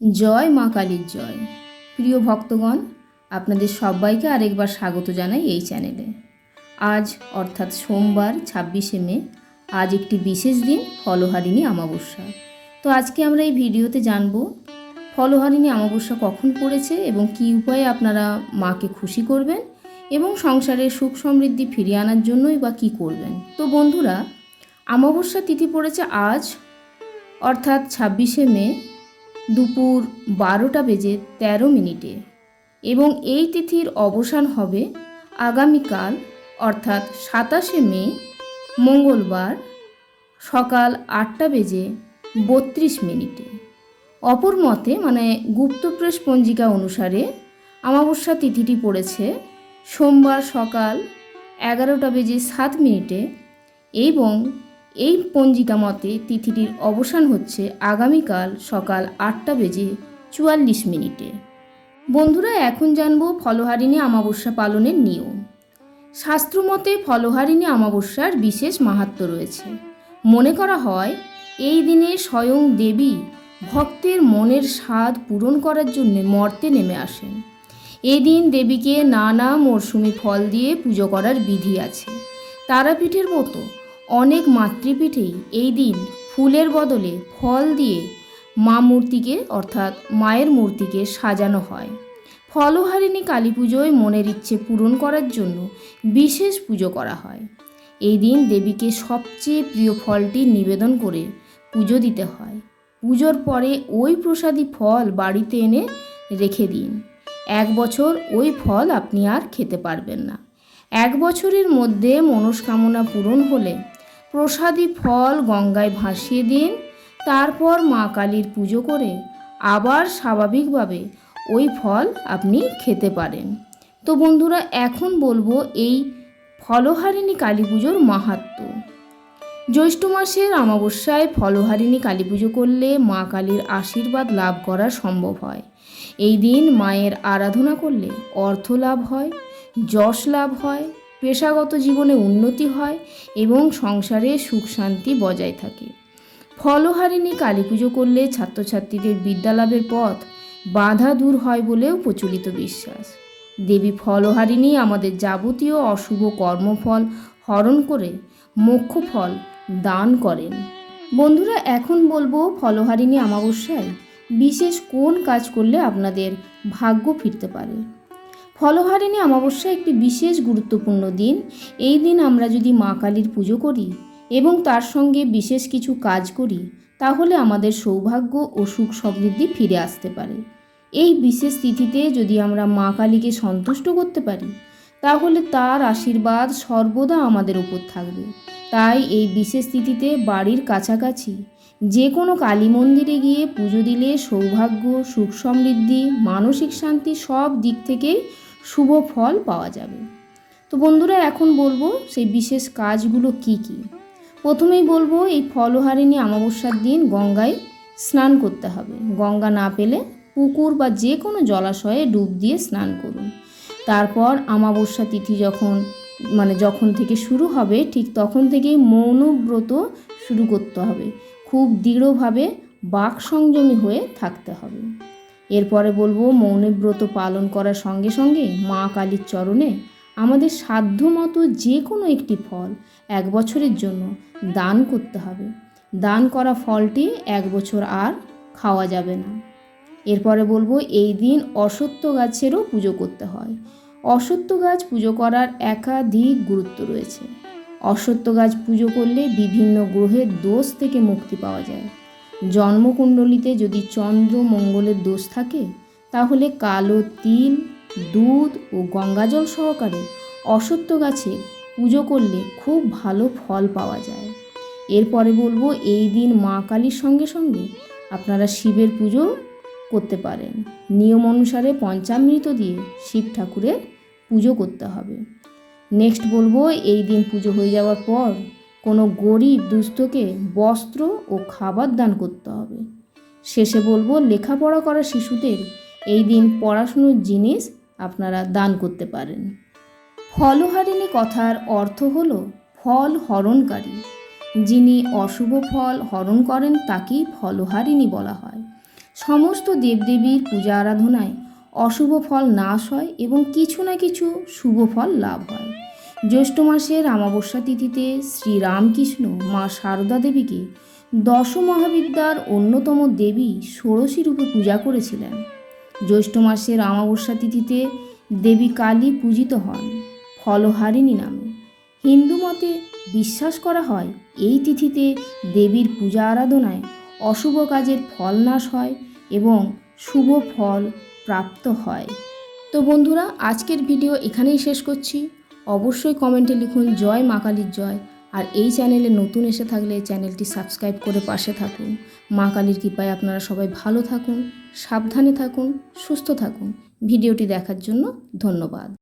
জয় মা কালীর জয়। প্রিয় ভক্তগণ, আপনাদের সবাইকে আরেকবার স্বাগত জানাই এই চ্যানেলে। আজ, অর্থাৎ সোমবার, ছাব্বিশে মে, আজ একটি বিশেষ দিন, ফলহারিণী অমাবস্যা। তো আজকে আমরা এই ভিডিওতে জানব, ফলহারিণী অমাবস্যা কখন পড়েছে এবং কী উপায়ে আপনারা মাকে খুশি করবেন এবং সংসারে সুখ সমৃদ্ধি ফিরিয়ে আনার জন্যই বা কী করবেন। তো বন্ধুরা অমাবস্যা তিথি পড়েছে আজ, অর্থাৎ ছাব্বিশে মে দুপুর বারোটা বেজে তেরো মিনিটে। এবং এই তিথির অবসান হবে আগামীকাল, অর্থাৎ সাতাশে মে, মঙ্গলবার, সকাল আটটা বেজে বত্রিশ মিনিটে। অপর মতে মানে গুপ্তপ্রেস পঞ্জিকা অনুসারে অমাবস্যা তিথিটি পড়েছে সোমবার সকাল এগারোটা বেজে সাত মিনিটে এবং এই পঞ্জিকা মতে তিথিটির অবসান হচ্ছে আগামীকাল সকাল আটটা বেজে চুয়াল্লিশ মিনিটে। বন্ধুরা, এখন জানব ফলহারিণী অমাবস্যা পালনের নিয়ম। শাস্ত্রমতে ফলহারিণী অমাবস্যার বিশেষ মাহাত্ম্য রয়েছে। মনে করা হয়, এই দিনে স্বয়ং দেবী ভক্তের মনের স্বাদ পূরণ করার জন্য মর্তে নেমে আসেন। এই দিন দেবীকে নানা মরশুমি ফল দিয়ে পুজো করার বিধি আছে। তারাপীঠের মতো অনেক মাতৃপীঠেই এই দিন ফুলের বদলে ফল দিয়ে মা মূর্তিকে, অর্থাৎ মায়ের মূর্তিকে সাজানো হয়। ফলহারিণী কালী পুজোয় মনের ইচ্ছে পূরণ করার জন্য বিশেষ পুজো করা হয়। এই দিন দেবীকে সবচেয়ে প্রিয় ফলটি নিবেদন করে পুজো দিতে হয়। পুজোর পরে ওই প্রসাদী ফল বাড়িতে এনে রেখে দিন। এক বছর ওই ফল আপনি আর খেতে পারবেন না। এক বছরের মধ্যে মনস্কামনা পূরণ হলে প্রসাদী ফল গঙ্গায় ভাসিয়ে দিন, তারপর মা কালীর পুজো করে আবার স্বাভাবিকভাবে ওই ফল আপনি খেতে পারেন। তো বন্ধুরা, এখন বলব এই ফলহারিণী কালী পুজোর মাহাত্ম্য জ্যৈষ্ঠ মাসের অমাবস্যায় ফলহারিণী কালী পুজো করলে মা কালীর আশীর্বাদ লাভ করা সম্ভব হয়। এই দিন মায়ের আরাধনা করলে অর্থ লাভ হয়, যশ লাভ হয় পেশাগত জীবনে উন্নতি হয় এবং সংসারে সুখ শান্তি বজায় থাকে। ফলহারিণী কালী পুজো করলে ছাত্রছাত্রীদের বিদ্যালাভের পথ বাধা দূর হয় বলেও প্রচলিত বিশ্বাস। দেবী ফলহারিণী আমাদের যাবতীয় অশুভ কর্মফল হরণ করে মোক্ষ ফল দান করেন। বন্ধুরা, এখন বলব ফলহারিণী অমাবস্যায় বিশেষ কোন কাজ করলে আপনাদের ভাগ্য ফিরতে পারে? ফলহারিণী অমাবস্যা একটি বিশেষ গুরুত্বপূর্ণ দিন। এই দিন আমরা যদি মা কালীর পুজো করি এবং তার সঙ্গে বিশেষ কিছু কাজ করি, তাহলে আমাদের সৌভাগ্য ও সুখ সমৃদ্ধি ফিরে আসতে পারে। এই বিশেষ তিথিতে যদি আমরা মা কালীকে সন্তুষ্ট করতে পারি, তাহলে তার আশীর্বাদ সর্বদা আমাদের উপর থাকবে। তাই এই বিশেষ তিথিতে বাড়ির কাছাকাছি যে কোনো কালী মন্দিরে গিয়ে পুজো দিলে সৌভাগ্য, সুখ সমৃদ্ধি, মানসিক শান্তি সব দিক থেকেই শুভ ফল পাওয়া যাবে। তো বন্ধুরা, এখন বলব সেই বিশেষ কাজগুলো কি কি? প্রথমেই বলব, এই ফলহারিণী অমাবস্যার দিন গঙ্গায় স্নান করতে হবে। গঙ্গা না পেলে পুকুর বা যে কোনো জলাশয়ে ডুব দিয়ে স্নান করুন। তারপর অমাবস্যা তিথি যখন মানে যখন থেকে শুরু হবে, ঠিক তখন থেকেই মৌনব্রত শুরু করতে হবে। খুব দৃঢ়ভাবে বাক সংযমী হয়ে থাকতে হবে। এরপরে বলব মৌনব্রত পালন করার সঙ্গে সঙ্গে মা কালীর চরণে আমাদের সাধ্যমতো যে কোনো একটি ফল এক বছরের জন্য দান করতে হবে। দান করা ফলটি এক বছর আর খাওয়া যাবে না। এরপরে বলব, এই দিন অসত্য গাছেরও পুজো করতে হয়। অসত্য গাছ পুজো করার একাধিক গুরুত্ব রয়েছে। অসত্য গাছ পুজো করলে বিভিন্ন গ্রহের দোষ থেকে মুক্তি পাওয়া যায়। জন্মকুণ্ডলিতে যদি চন্দ্র মঙ্গলের দোষ থাকে, তাহলে কালো তিল, দুধ ও গঙ্গাজল সহকারে অসত্য গাছে পুজো করলে খুব ভালো ফল পাওয়া যায়। এরপরে বলব, এই দিন মা কালীর সঙ্গে সঙ্গে আপনারা শিবের পুজো করতে পারেন। নিয়ম অনুসারে পঞ্চামৃত দিয়ে শিব ঠাকুরের পুজো করতে হবে। নেক্সট বলব, এই দিন পুজো হয়ে যাওয়ার পর কোনো গরিব দুস্থকে বস্ত্র ও খাবার দান করতে হবে। শেষে বলব, লেখাপড়া করা শিশুদের এই দিন পড়াশুনোর জিনিস আপনারা দান করতে পারেন। ফলহারিণী কথার অর্থ হল ফল হরণকারী। যিনি অশুভ ফল হরণ করেন, তাকেই ফলহারিণী বলা হয়। সমস্ত দেবদেবীর পূজা আরাধনায় অশুভ ফল নাশ হয় এবং কিছু না কিছু শুভ ফল লাভ হয়। জ্যৈষ্ঠ মাসের অমাবস্যা তিথিতে শ্রীরামকৃষ্ণ মা সারদা দেবীকে দশ মহাবিদ্যার অন্যতম দেবী ষোড়শী রূপে পূজা করেছিলেন। জ্যৈষ্ঠ মাসের অমাবস্যা তিথিতে দেবী কালী পূজিত হন ফলহারিণী নামে। হিন্দু মতে বিশ্বাস করা হয়, এই তিথিতে দেবীর পূজা আরাধনায় অশুভ কাজের ফল নাশ হয় এবং শুভ ফল প্রাপ্ত হয়। তো বন্ধুরা, আজকের ভিডিও এখানেই শেষ করছি। অবশ্যই কমেন্টে লিখুন, জয় মা কালীর জয়। আর এই চ্যানেলে নতুন এসে থাকলে চ্যানেলটি সাবস্ক্রাইব করে পাশে থাকুন। মা কালীর কৃপায় আপনারা সবাই ভালো থাকুন, সাবধানে থাকুন, সুস্থ থাকুন। ভিডিওটি দেখার জন্য ধন্যবাদ।